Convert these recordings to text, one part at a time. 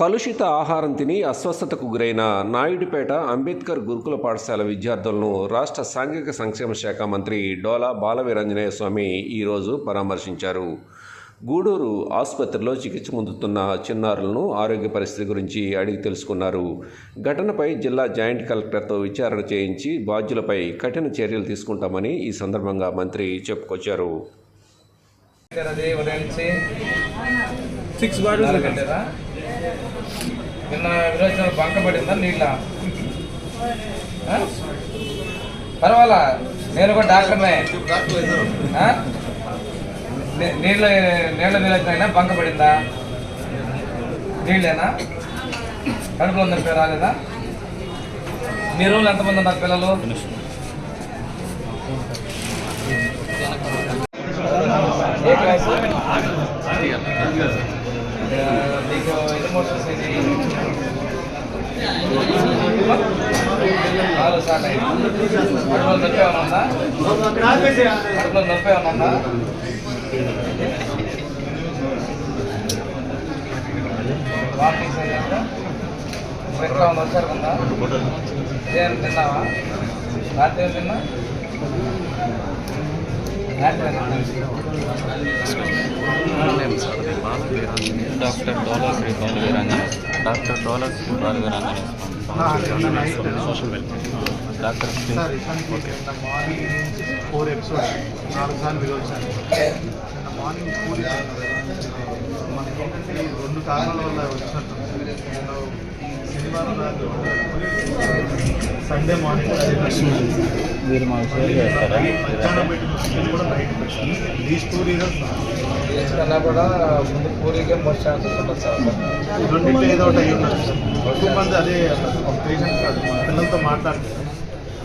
కలుషిత ఆహారం తిని అస్వస్థతకు గురైన నాయుడుపేట అంబేద్కర్ గురుకుల పాఠశాల విద్యార్థులను రాష్ట్ర సాంఘిక సంక్షేమ శాఖ మంత్రి డోలా బాలవీరంజనేయ స్వామి ఈరోజు పరామర్శించారు. గూడూరు ఆసుపత్రిలో చికిత్స పొందుతున్న చిన్నారులను ఆరోగ్య పరిస్థితి గురించి అడిగి తెలుసుకున్నారు. ఘటనపై జిల్లా జాయింట్ కలెక్టర్తో విచారణ చేయించి బాధ్యులపై కఠిన చర్యలు తీసుకుంటామని ఈ సందర్భంగా మంత్రి చెప్పుకొచ్చారు. సిక్స్ బాటిల్స్ కట్టారా నిన్న విరోచన బంక పడిందా నీళ్ళ? ఆ? పర్వాలా? నేను కూడా డాక్టర్నే. నీళ్ళ నీళ్ళ విరోచన బంక పడిందా నీళ్ళేనా? కడుపులో ఉన్న పేరు రాలేదా? మీ రూమ్లో ఎంతమంది ఉన్నారు పిల్లలు? ఏ క్లాసు? మీకు ఎన్ని మోషన్స్ నాలుగు స్టార్ట్ అయ్యింది కడుపులో నొప్పి ఏమైనా కడుపులో నొప్పి ఏమైనా వాకింగ్ ఉందా ఏం తిన్నావా రాత్రి ఏం తిన్నా రాత్రి తిన్నా? Doctor Dola Shri Balaveeranjane doctor Dola Shri social welfare doctor Shri okay. Four episodes నాలుగు సార్లు నిన్న మార్నింగ్ పూరి మనకి రెండు కారణాల వల్ల వచ్చినట్టు శనివారం సండే మార్నింగ్ మీరు మాకు షేర్ చేస్తారా? దీస్ టూ రీజన్స్ కన్నా కూడా ముందు పూరికే మోస్ట్ ఛాన్సెస్ ఉంటుంది సార్. రెండింటిలో ఏదో ఒకటి అయ్యి ఉండొచ్చు ఎక్కువ మంది అదే పేషెంట్స్ కాదు మన పిల్లలతో మాట్లాడుతుంది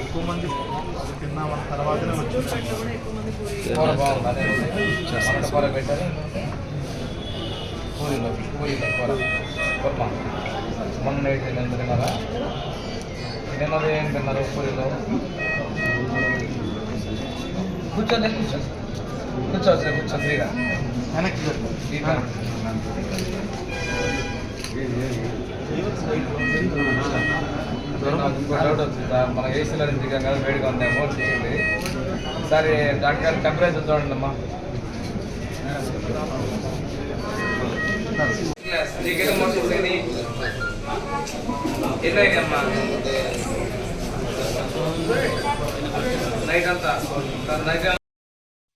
ఎక్కువ మంది అది తిన్నామన్న తర్వాతనే వచ్చింది బాగుంది. కూర పెట్టారు పూరిలో పూరిలో కూర కుర్మా మొన్న నైట్ ఎంత తిన్నారా తిన్నది ఏం తిన్నారు పూరిలో. కూర్చోండి. కూర్చో కూర్చోవచ్చు కూర్చో ఫ్రీగా ఇంకో డౌట్ వచ్చింది సార్ మన ఏసీలో నుంచి కదా వేడిగా ఉందేమో వచ్చింది ఒకసారి డాక్టర్ గారు టెంపరేచర్ చూడండి అమ్మా. నైట్ అంతా night